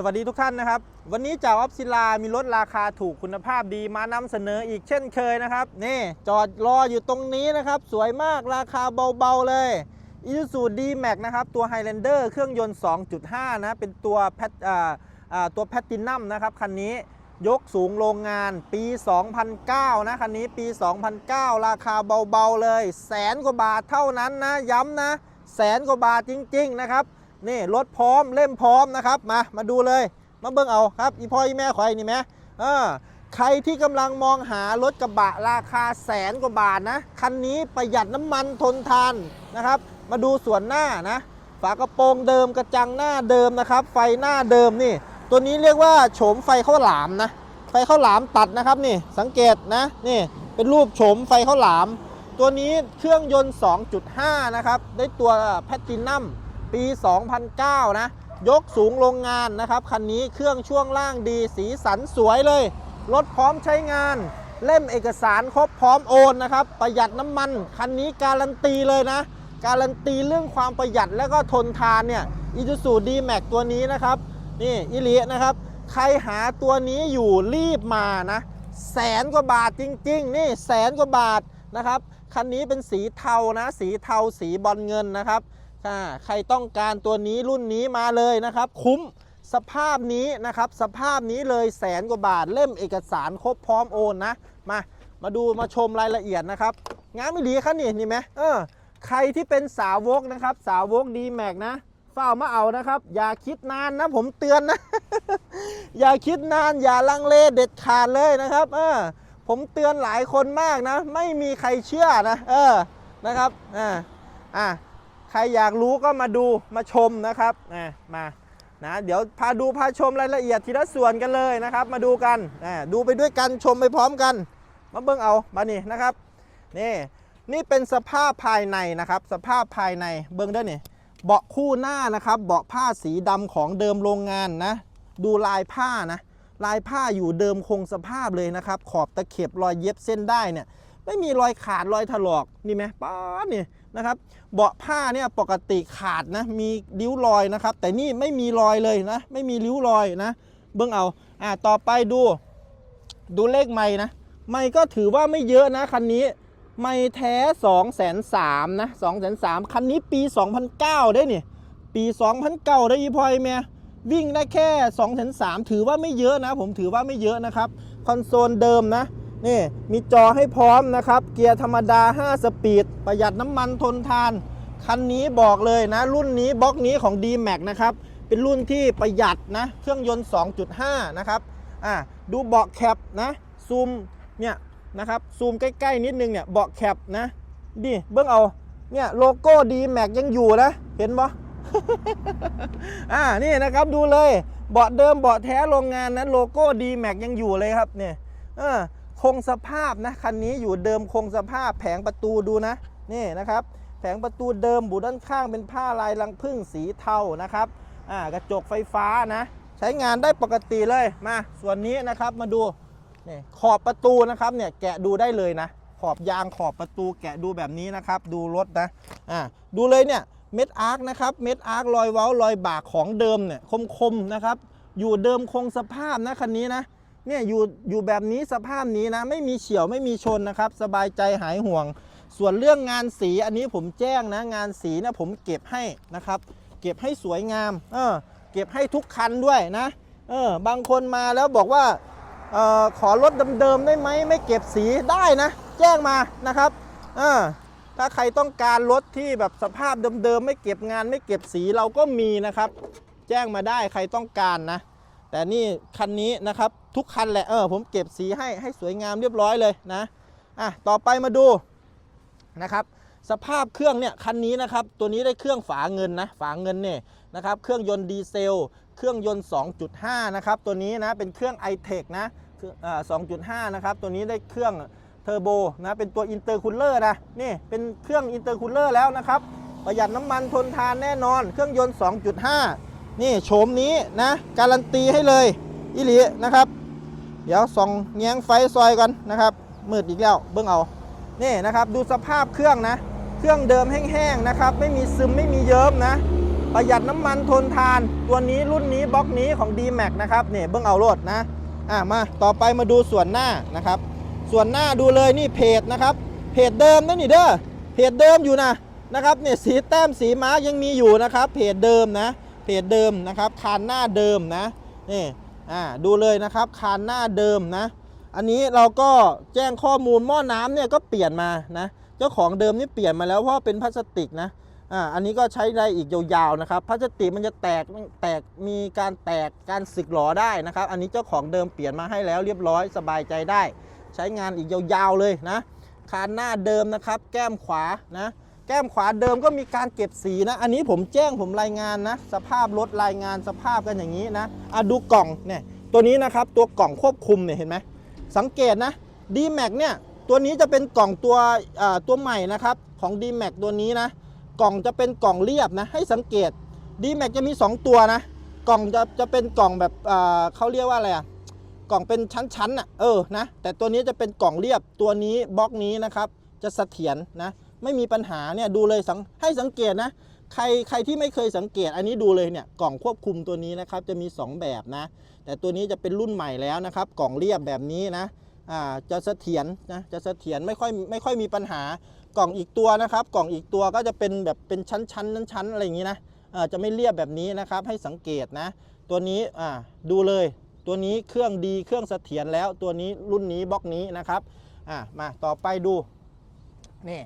สวัสดีทุกท่านนะครับ วันนี้จากออฟซิลา มีรถราคาถูกคุณภาพดีมานำเสนออีกเช่นเคยนะครับ นี่จอดรออยู่ตรงนี้นะครับ สวยมากราคาเบาๆเลย i s u z u D-Max นะครับ ตัว Highlander เครื่องยนต์ 2.5 นะ เป็นตัวแพทตัวแพตตินัมนะครับ คันนี้ยกสูงโรงงานปี 2009 นะ คันนี้ปี 2009 ราคาเบาๆเลย แสนกว่าบาทเท่านั้นนะ ย้ำนะ แสนกว่าบาทจริง ๆ นะครับ นี่รถพร้อมเล่มพร้อมนะครับมามาดูเลยมาเบิ่งเอาครับอีพ่ออีแม่ขอยนี่ไหมเออใครที่กำลังมองหารถกระบะราคาแสนกว่าบาทนะคันนี้ประหยัดน้ำมันทนทานนะครับ มาดูส่วนหน้านะฝากระโปรงเดิมกระจังหน้าเดิมนะครับ ไฟหน้าเดิมนี่ ตัวนี้เรียกว่าโฉมไฟข้าวหลามนะไฟข้าวหลามตัดนะครับนี่สังเกตนะนี่เป็นรูปโฉมไฟข้าวหลาม ตัวนี้เครื่องยนต์ 2.5 นะครับ ได้ตัวแพตตินัม ปี 2009 นะ ยกสูงโรงงานนะครับ คันนี้เครื่องช่วงล่างดีสีสันสวยเลย รถพร้อมใช้งาน เล่มเอกสารครบพร้อมโอนนะครับ ประหยัดน้ำมัน คันนี้การันตีเลยนะ การันตีเรื่องความประหยัดและก็ทนทานเนี่ยอีซูซูดีแม็กตัวนี้นะครับ นี่อิลินะครับ ใครหาตัวนี้อยู่รีบมานะแสนกว่าบาทจริง ๆ นี่แสนกว่าบาทนะครับ คันนี้เป็นสีเทานะ สีเทาสีบอลเงินนะครับ อ่าใครต้องการตัวนี้รุ่นนี้มาเลยนะครับ คุ้มสภาพนี้นะครับ สภาพนี้เลยแสนกว่าบาทเล่มเอกสารครบพร้อมโอนนะมามาดูมาชมรายละเอียดนะครับงานไม่ดีครับนี่นี่ไหมเออใครที่เป็นสาวกนะครับ สาวกดีแม็กนะเฝ้ามาเอานะครับ อย่าคิดนานนะผมเตือนนะ อย่าคิดนานอย่าลังเลเด็ดขาดเลยนะครับ เออผมเตือนหลายคนมากนะ ไม่มีใครเชื่อนะ เออนะครับอ่าอ่า ใครอยากรู้ก็มาดูมาชมนะครับนะมานะเดี๋ยวพาดูพาชมรายละเอียดทีละส่วนกันเลยนะครับ มาดูกันนะดูไปด้วยกันชมไปพร้อมกัน มาเบิ่งเอามานี่นะครับนี่นี่เป็นสภาพภายในนะครับ สภาพภายในเบิ่งด้อนี่เบาะคู่หน้านะครับเบาะผ้าสีดำของเดิมโรงงานนะ ดูลายผ้านะลายผ้าอยู่เดิมคงสภาพเลยนะครับ ขอบตะเข็บรอยเย็บเส้นได้เนี่ย ไม่มีรอยขาดรอยถลอกนี่ไหมป๊านี่นะครับ เบาะผ้าเนี่ยปกติขาดนะมีริ้วรอยนะครับ แต่นี่ไม่มีรอยเลยนะไม่มีริ้วรอยนะเบื้องเอาอ่าต่อไปดูดูเลขไม่นะไม่ก็ถือว่าไม่เยอะนะคันนี้ไม่แท้2องแสนสามนะสองแสนสามคันนี้ปี 2009 ได้นี่ปี 2009 ได้อีพอยเมียวิ่งได้แค่2องแสนสามถือว่าไม่เยอะนะ ผมถือว่าไม่เยอะนะครับ คอนโซลเดิมนะ นี่มีจอให้พร้อมนะครับ เกียร์ธรรมดา 5 สปีด ประหยัดน้ำมันทนทาน คันนี้บอกเลยนะ รุ่นนี้บล็อกนี้ของ D-Max นะครับ เป็นรุ่นที่ประหยัดนะ เครื่องยนต์ 2.5 นะครับอ่าดูเบาะแคปนะซูมเนี่ยนะครับซูมใกล้ ๆ นิดนึงเนี่ยเบาะแคปนะดิเบื้องเอาเนี่ยโลโก้ D-Max ยังอยู่นะ เห็นปะอ่านี่นะครับดูเลยเบาะเดิมเบาะแท้โรงงานนะโลโก้ D-Max ยังอยู่เลยครับเนี่ยเออ คงสภาพนะคันนี้อยู่เดิมคงสภาพแผงประตูดูนะนี่นะครับ แผงประตูเดิมบูด้านข้างเป็นผ้าลายลังพึ่งสีเทานะครับอ่ากระจกไฟฟ้านะ ใช้งานได้ปกติเลยมา ส่วนนี้นะครับมาดูนี่ขอบประตูนะครับเนี่ยแกะดูได้เลยนะ ขอบยางขอบประตูแกะดูแบบนี้นะครับ ดูรถนะอ่าดูเลยเนี่ยเม็ดอาร์คนะครับเม็ดอาร์ครอยเว้ารอยบากของเดิมเนี่ยคมๆนะครับ อยู่เดิมคงสภาพนะคันนี้นะ เนี่ยอยู่อยู่แบบนี้สภาพนี้นะ ไม่มีเฉียวไม่มีชนนะครับ สบายใจหายห่วง ส่วนเรื่องงานสีอันนี้ผมแจ้งนะงานสีนะผมเก็บให้นะครับ เก็บให้สวยงามเออเก็บให้ทุกคันด้วยนะเออบางคนมาแล้วบอกว่าเออขอรถเดิมๆได้ไหมไม่เก็บสีได้นะ แจ้งมานะครับเออถ้าใครต้องการรถที่แบบสภาพเดิมๆไม่เก็บงานไม่เก็บสีเราก็มีนะครับ แจ้งมาได้ใครต้องการนะ แต่นี่คันนี้นะครับ ทุกคันแหละเออผมเก็บสีให้ให้สวยงามเรียบร้อยเลยนะอะต่อไปมาดูนะครับสภาพเครื่องเนี่ยคันนี้นะครับตัวนี้ได้เครื่องฝาเงินนะฝาเงินเนี่ยนะครับเครื่องยนต์ดีเซล เครื่องยนต์ 2.5 นะครับตัวนี้นะเป็นเครื่อง i t e c นะเอ่า2.5 นะครับตัวนี้ได้เครื่องเทอร์โบนะเป็นตัวอินเตอร์คูลเลอร์นะนี่เป็นเครื่องอินเตอร์คูลเลอร์แล้วนะครับประหยัดน้ำมันทนทานแน่นอน เครื่องยนต์ 2.5 นี่โฉมนี้นะการันตีให้เลยอิลีนะครับ เดี๋ยวส่องแง้งไฟซอยก่อนนะครับมืดอีกแล้วเบิ่งเอานี่นะครับดูสภาพเครื่องนะ เครื่องเดิมแห้งๆนะครับ ไม่มีซึมไม่มีเยิ้มนะ ประหยัดน้ำมันทนทาน ตัวนี้รุ่นนี้บล็อกนี้ของ d m a x นะครับเนี่ยเบิ้องเอาโลดนะอะมาต่อไปมาดูส่วนหน้านะครับ ส่วนหน้าดูเลยนี่เพจนะครับเพจเดิมนะนี่เด้อเพจเดิมอยู่นะนะครับเนี่ยสีแต้มสีม้ายังมีอยู่นะครับเพจเดิมนะเพจเดิมนะครับคานหน้าเดิมนะนี่ อ่าดูเลยนะครับคานหน้าเดิมนะ อันนี้เราก็แจ้งข้อมูลหม้อน้ำเนี่ยก็เปลี่ยนมานะ เจ้าของเดิมนี่เปลี่ยนมาแล้วเพราะเป็นพลาสติกนะอ่าอันนี้ก็ใช้ได้อีกยาวๆนะครับพลาสติกมันจะแตกแตกมีการแตกการสึกหรอได้นะครับ อันนี้เจ้าของเดิมเปลี่ยนมาให้แล้วเรียบร้อยสบายใจได้ ใช้งานอีกยาวๆเลยนะคานหน้าเดิมนะครับ แก้มขวานะ แก้มขวาเดิมก็มีการเก็บสีนะ อันนี้ผมแจ้งผมรายงานนะ สภาพรถรายงานสภาพกันอย่างนี้นะอะดูกล่องเนี่ยตัวนี้นะครับตัวกล่องควบคุมเนี่ยเห็นไหมสังเกตนะ d m a x เนี่ยตัวนี้จะเป็นกล่องตัวอ่าตัวใหม่นะครับของ d m a x ตัวนี้นะ กล่องจะเป็นกล่องเรียบนะ ให้สังเกต d m a x จะมี 2 ตัวนะ กล่องจะจะเป็นกล่องแบบอ่าเขาเรียกว่าอะไรอะกล่องเป็นชั้นๆอะเออนะแต่ตัวนี้จะเป็นกล่องเรียบตัวนี้บล็อกนี้นะครับ จะเสถียรนะ ไม่มีปัญหาเนี่ยดูเลยสังให้สังเกตนะใครใครที่ไม่เคยสังเกตอันนี้ดูเลยเนี่ยกล่องควบคุมตัวนี้นะครับจะมี 2 แบบนะ แต่ตัวนี้จะเป็นรุ่นใหม่แล้วนะครับ กล่องเรียบแบบนี้นะอ่าจะเสถียรนะจะเสถียรไม่ค่อยไม่ค่อยมีปัญหากล่องอีกตัวนะครับ กล่องอีกตัวก็จะเป็นแบบเป็นชั้นชั้นชั้นชั้นอะไรอย่างนี้นะอ่าจะไม่เรียบแบบนี้นะครับ ให้สังเกตนะ ตัวนี้อ่าดูเลย ตัวนี้เครื่องดีเครื่องเสถียรแล้วตัวนี้รุ่นนี้บล็อกนี้นะครับอ่ามาต่อไปดูนี่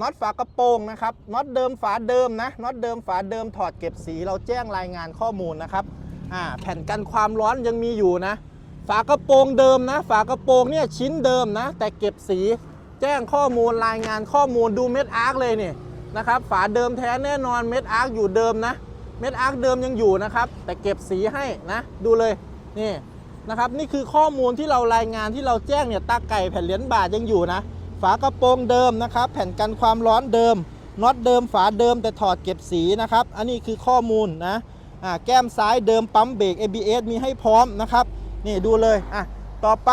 น็อตฝากระโปรงนะครับน็อตเดิมฝาเดิมนะน็อตเดิมฝาเดิมถอดเก็บสี เราแจ้งรายงานข้อมูลนะครับอ่าแผ่นกันความร้อนยังมีอยู่นะ ฝากระโปรงเดิมนะ ฝากระโปรงเนี่ยชิ้นเดิมนะ แต่เก็บสี แจ้งข้อมูลรายงานข้อมูลดูเม็ดอาร์คเลยนี่นะครับ ฝาเดิมแท้แน่นอนเม็ดอาร์คอยู่เดิมนะ เม็ดอาร์คเดิมยังอยู่นะครับ แต่เก็บสีให้นะ ดูเลยนี่นะครับ นี่คือข้อมูลที่เรารายงานที่เราแจ้งเนี่ยตาไก่แผ่นเหรียญบาทยังอยู่นะ ฝากระโปรงเดิมนะครับ แผ่นกันความร้อนเดิมน็อตเดิมฝาเดิมแต่ถอดเก็บสีนะครับ อันนี้คือข้อมูลนะอ่าแก้มซ้ายเดิมปั๊มเบรก ABS มีให้พร้อมนะครับ นี่ดูเลยอะต่อไป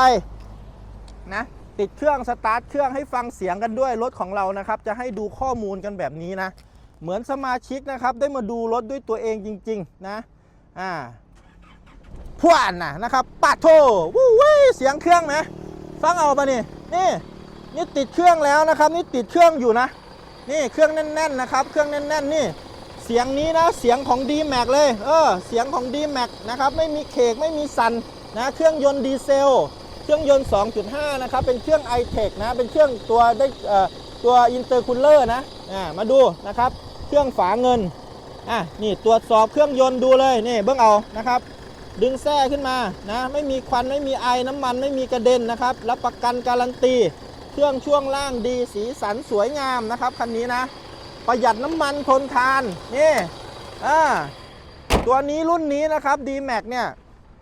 นะติดเครื่องสตาร์ทเครื่องให้ฟังเสียงกันด้วยรถของเรานะครับ จะให้ดูข้อมูลกันแบบนี้นะ เหมือนสมาชิกนะครับ ได้มาดูรถด้วยตัวเองจริง ๆ นะอ่าพวนนะนะครับปาดโทวู้วเสียงเครื่องนะฟังเอาปะนี่นี่ นี่ติดเครื่องแล้วนะครับ นี่ติดเครื่องอยู่นะ นี่เครื่องแน่นๆนะครับ เครื่องแน่นๆนี่ เสียงนี้นะเสียงของ d m a x เลยเออเสียงของ d m a x นะครับไม่มีเคกไม่มีสันนะเครื่องยนต์ดีเซล เครื่องยนต์ 2.5 นะครับเป็นเครื่อง i t e c นะเป็นเครื่องตัวได้ตัวอินเตอร์คูลเลอร์นะอ่ามาดูนะครับ เครื่องฝาเงินอะนี่ตรวจสอบเครื่องยนต์ดูเลยนี่เบื้องเอานะครับดึงแส้ขึ้นมานะไม่มีควันไม่มีไอน้ำมันไม่มีกระเด็นนะครับรับประกันการันตี เครื่องช่วงล่างดีสีสันสวยงามนะครับคันนี้นะ ประหยัดน้ำมันทนทานนี่อ่าตัวนี้รุ่นนี้นะครับ d m a x เนี่ย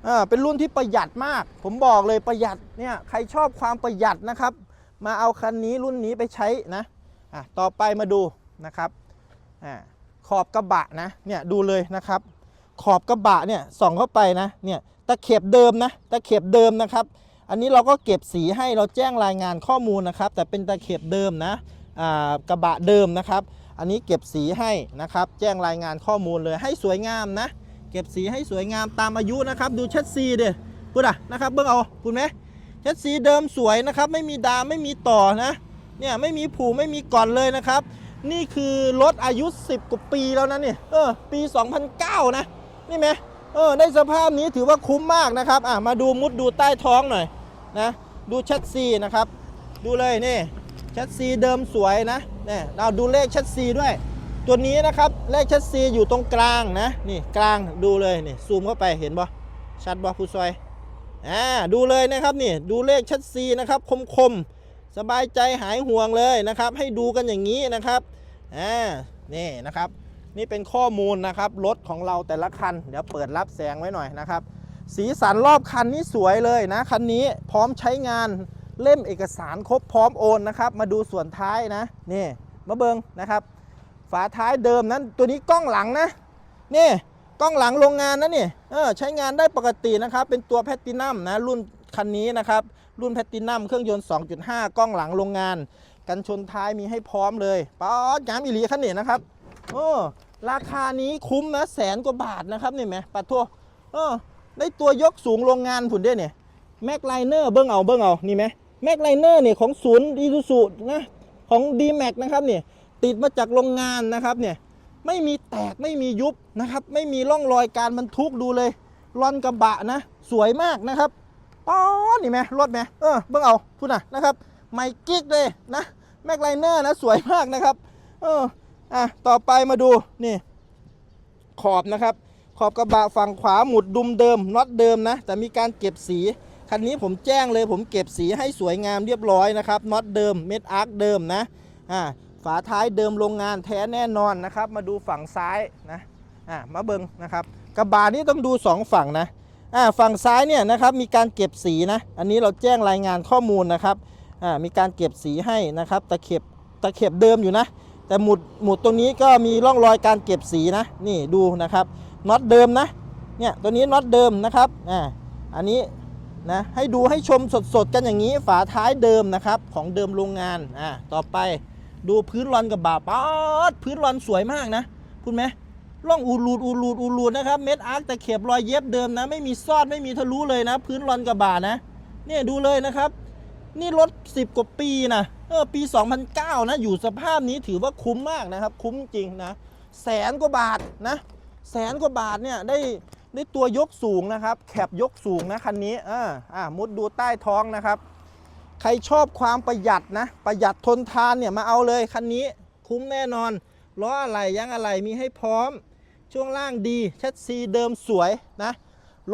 เออเป็นรุ่นที่ประหยัดมาก ผมบอกเลยประหยัดเนี่ยใครชอบความประหยัดนะครับ มาเอาคันนี้รุ่นนี้ไปใช้นะอะต่อไปมาดูนะครับอ่าขอบกระบะนะเนี่ยดูเลยนะครับ ขอบกระบะเนี่ยส่องเข้าไปนะเนี่ยตะเข็บเดิมนะตะเข็บเดิมนะครับ อันนี้เราก็เก็บสีให้เราแจ้งรายงานข้อมูลนะครับ แต่เป็นตะเข็บเดิมนะกระบะเดิมนะครับ อันนี้เก็บสีให้นะครับ แจ้งรายงานข้อมูลเลยให้สวยงามนะ เก็บสีให้สวยงามตามอายุนะครับ ดูเช็ดซีเด้พูดอะนะครับเบิ่งเอาพูดไหมเช็ดสีเดิมสวยนะครับ ไม่มีดามไม่มีต่อนะเนี่ยไม่มีผูไม่มีก่อนเลยนะครับ นี่คือรถอายุ 10 กว่าปีแล้วนะเนี่ยเออปี 2009 นะนี่ไหมเออได้สภาพนี้ถือว่าคุ้มมากนะครับ อะ มาดูมุดดูใต้ท้องหน่อย นะดูแชสซีนะครับ ดูเลยนี่แชสซีเดิมสวยนะเนี่ยเราดูเลขแชสซีด้วย ตัวนี้นะครับเลขแชสซีอยู่ตรงกลางนะนี่กลางดูเลยนี่ซูมเข้าไปเห็นบ่ชัดบ่ผู้ซอยอ่าดูเลยนะครับนี่ดูเลขแชสซีนะครับคมคมสบายใจหายห่วงเลยนะครับ ให้ดูกันอย่างนี้นะครับอ่านี่นะครับ นี่เป็นข้อมูลนะครับรถของเราแต่ละคัน เดี๋ยวเปิดรับแสงไว้หน่อยนะครับ สีสันรอบคันนี้สวยเลยนะ คันนี้พร้อมใช้งานเล่มเอกสารครบพร้อมโอนนะครับ มาดูส่วนท้ายนะนี่มาเบิงนะครับ ฝาท้ายเดิมนั้นตัวนี้กล้องหลังนะนี่กล้องหลังโรงงานนะนี่เออใช้งานได้ปกตินะครับ เป็นตัวแพตตินัมนะรุ่นคันนี้นะครับ รุ่นแพตตินัมเครื่องยนต์ 2.5 กล้องหลังโรงงาน กันชนท้ายมีให้พร้อมเลยป๊อดยามอิลีคันนี้นะครับโอ้ราคานี้คุ้มนะแสนกว่าบาทนะครับนี่ไหมปัดทั่วเออ ได้ตัวยกสูงโรงงานผุนได้เนี่ยแม็กไลเนอร์เบิ้งเอาเบิ้งเอานี่ไหมแม็กไลเนอร์เนี่ยของศูนย์อีซูซูนะของ d m a x นะครับเนี่ยติดมาจากโรงงานนะครับเนี่ยไม่มีแตกไม่มียุบนะครับ ไม่มีร่องรอยการบรรทุกดูเลยรอนกระบะนะ สวยมากนะครับอ๋อนี่ไหมรถไหมเออเบิ้งเอาพูดนะนะครับไม่กิ๊กเลยนะแม็กไลเนอร์นะสวยมากนะครับ เอออะต่อไปมาดูนี่ขอบนะครับ ขอบกระบะฝั่งขวาหมุดดุมเดิมน็อตเดิมนะ แต่มีการเก็บสีคันนี้ผมแจ้งเลยผมเก็บสีให้สวยงามเรียบร้อยนะครับน็อตเดิมเม็ดอาร์คเดิมนะอ่าฝาท้ายเดิมโรงงานแท้แน่นอนนะครับ มาดูฝั่งซ้ายนะอ่ามาเบิงนะครับ กระบะนี้ต้องดูสองฝั่งนะอ่าฝั่งซ้ายเนี่ยนะครับมีการเก็บสีนะ อันนี้เราแจ้งรายงานข้อมูลนะครับอ่ามีการเก็บสีให้นะครับตะเข็บตะเข็บเดิมอยู่นะ แต่หมุดหมุดตรงนี้ก็มีร่องรอยการเก็บสีนะนี่ดูนะครับ น็อตเดิมนะเนี่ยตัวนี้น็อตเดิมนะครับอ่าอันนี้นะให้ดูให้ชมสดๆกันอย่างนี้ฝาท้ายเดิมนะครับของเดิมโรงงานอ่าต่อไปดูพื้นรอนกับบาป๊าดพื้นรอนสวยมากนะคุณไหมร่องอูรูดอูรูดอูรูดนะครับเม็ดอาร์คแต่เข็บรอยเย็บเดิมนะไม่มีซอดไม่มีทะลุเลยนะ พื้นรอนกับบานะเนี่ยดูเลยนะครับ นี่รถ 10 กว่าปีนะเออปี 2009 นะ อยู่สภาพนี้ถือว่าคุ้มมากนะครับ คุ้มจริงนะ แสนกว่าบาทนะ แสนกว่าบาทเนี่ยได้ได้ตัวยกสูงนะครับแคบยกสูงนะคันนี้อ่าอ่ามุดดูใต้ท้องนะครับ ใครชอบความประหยัดนะประหยัดทนทานเนี่ยมาเอาเลยคันนี้คุ้มแน่นอนล้ออะไรยางอะไรมีให้พร้อม ช่วงล่างดีแชสซีเดิมสวยนะ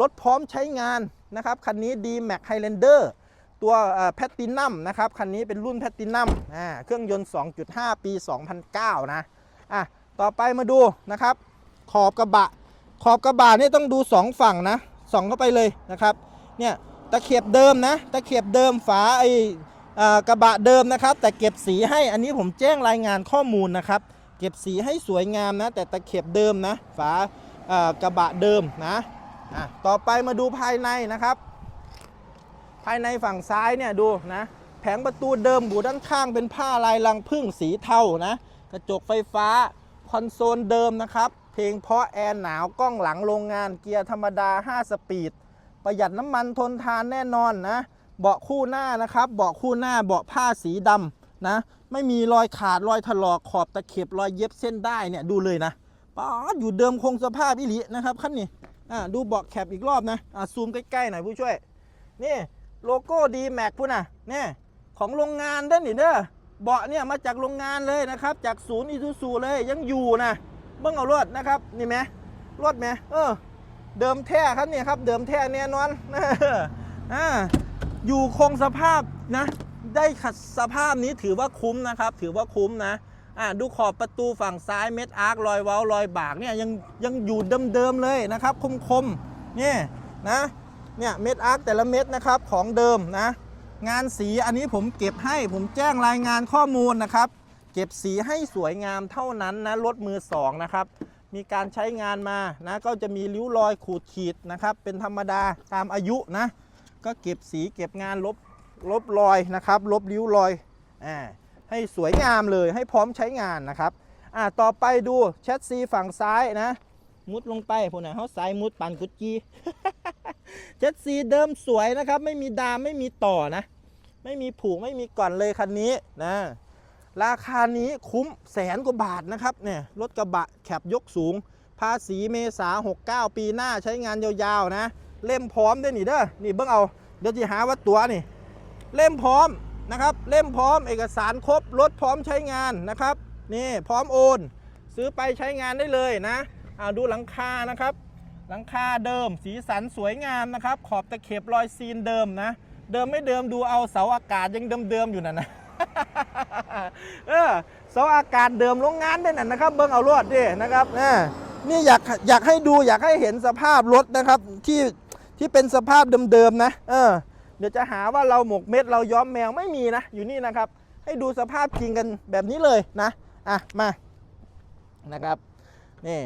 รถพร้อมใช้งานนะครับคันนี้ดีแม็กไฮแลนเดอร์ตัวแพตตินัมนะครับคันนี้เป็นรุ่นแพตตินัมอ่าเครื่องยนต์ 2.5 ปี 2009 นะอะต่อไปมาดูนะครับ ขอบกระบะ ขอบกระบะเนี่ยต้องดู 2 ฝั่งนะส่องเข้าไปเลยนะครับเนี่ยตะเข็บเดิมนะตะเข็บเดิมฝาไอกระบะเดิมนะครับ แต่เก็บสีให้อันนี้ผมแจ้งรายงานข้อมูลนะครับ เก็บสีให้สวยงามนะ แต่ตะเข็บเดิมนะฝาอ่ากระบะเดิมนะอะต่อไปมาดูภายในนะครับ ภายในฝั่งซ้ายเนี่ยดูนะแผงประตูเดิมบูด้านข้างเป็นผ้าลายลังพึ่งสีเทานะกระจกไฟฟ้าคอนโซลเดิมนะครับ เพลงเพราะแอร์หนาวกล้องหลังโรงงานเกียร์ธรรมดา 5 สปีด ประหยัดน้ำมันทนทานแน่นอนนะ เบาะคู่หน้านะครับ เบาะคู่หน้าเบาะผ้าสีดำนะ ไม่มีรอยขาดรอยถลอกขอบตะเข็บรอยเย็บเส้นได้เนี่ยดูเลยนะป๊าอยู่เดิมคงสภาพอิลินะครับคันนี้อ่าดูเบาะแคปอีกรอบนะอ่าซูมใกล้ๆหน่อยผู้ช่วย นี่โลโก้ดีแม็กพุ่นน่ะเนี่ยของโรงงานเด้อนี่เด้อเบาะเนี่ยมาจากโรงงานเลยนะครับ จากศูนย์อีซูซูเลยยังอยู่นะ เบิ้งเอารถนะครับนี่ไหมรถไหมเออ เดิมแท้ครับเนี่ยครับ เดิมแท้แน่นอนอ่าอยู่คงสภาพนะ ได้ขัดสภาพนี้ถือว่าคุ้มนะครับ ถือว่าคุ้มนะอ่าดูขอบประตูฝั่งซ้ายเม็ดอาร์ครอยเว้ารอยบากเนี่ยยังยังอยู่เดิมๆเลยนะครับคมๆเนี่ยนะเนี่ยเม็ดอาร์คแต่ละเม็ดนะครับของเดิมนะงานสีอันนี้ผมเก็บให้ผมแจ้งรายงานข้อมูลนะครับ เก็บสีให้สวยงามเท่านั้นนะรถมือสองนะครับ มีการใช้งานมานะก็จะมีริ้วรอยขูดขีดนะครับ เป็นธรรมดาตามอายุนะ ก็เก็บสีเก็บงานลบลบรอยนะครับ ลบริ้วรอยอ่าให้สวยงามเลยให้พร้อมใช้งานนะครับอ่าต่อไปดูแชทซีฝั่งซ้ายนะ มุดลงไปพวกนะเขาสายมุดปันกุดจีเจ็ดซีเดิมสวยนะครับ ไม่มีดามไม่มีต่อนะ ไม่มีผูกไม่มีก่อนเลยคันนี้นะ ราคานี้คุ้มแสนกว่าบาทนะครับเนี่ยรถกระบะแคบยกสูง ภาษีเมษา 69 ปีหน้าใช้งานยาวๆนะ เล่มพร้อมด้วยนี่เด้อนี่เบิ่งเอา เดี๋ยวจะหาว่าตัวนี่ เล่มพร้อมนะครับ เล่มพร้อมเอกสารครบรถพร้อมใช้งานนะครับนี่พร้อมโอน ซื้อไปใช้งานได้เลยนะเอาดูหลังคานะครับ หลังคาเดิมสีสันสวยงามนะครับ ขอบตะเข็บรอยซีนเดิมนะ เดิมไม่เดิมดูเอาเสาอากาศยังเดิมๆอยู่น่ะนะ เออเสาอากาศเดิมโรงงานด้วยน่ะนะครับ เบิ้งเอารวดดินะครับนี่อยากอยากให้ดูอยากให้เห็นสภาพรถนะครับที่ที่เป็นสภาพเดิมๆนะ เออ เดี๋ยวจะหาว่าเราหมกเม็ดเราย้อมแมวไม่มีนะ อยู่นี่นะครับ ให้ดูสภาพจริงกันแบบนี้เลยนะ อะ มา นะครับ นี่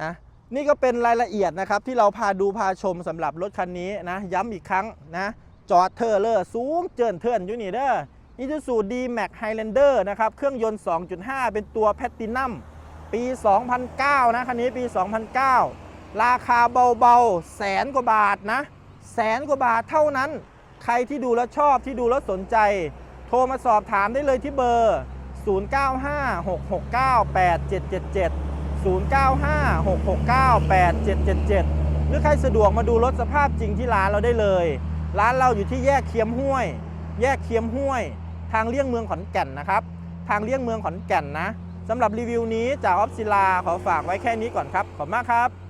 นะ นี่ก็เป็นรายละเอียดนะครับ ที่เราพาดูพาชมสำหรับรถคันนี้นะ ย้ำอีกครั้งนะ จอดเทอร์เลอร์สูงเจินเทินอยู่นี่เด้อ อีซูซูดีแม็กไฮแลนเดอร์นะครับเครื่องยนต์ 2.5 เป็นตัวแพตตินัมปี 2009 นะคันนี้ปี 2009 ราคาเบาๆแสนกว่าบาทนะแสนกว่าบาทเท่านั้น ใครที่ดูแล้วชอบที่ดูแล้วสนใจ โทรมาสอบถามได้เลยที่เบอร์ 0956698777 0956698777 หรือใครสะดวกมาดูรถสภาพจริงที่ร้านเราได้เลย ร้านเราอยู่ที่แยกเคียมห้วย แยกเคียมห้วย ทางเลี่ยงเมืองขอนแก่นนะครับ ทางเลี่ยงเมืองขอนแก่นนะสำหรับรีวิวนี้จากออฟซิลาขอฝากไว้แค่นี้ก่อนครับ ขอบคุณมากครับ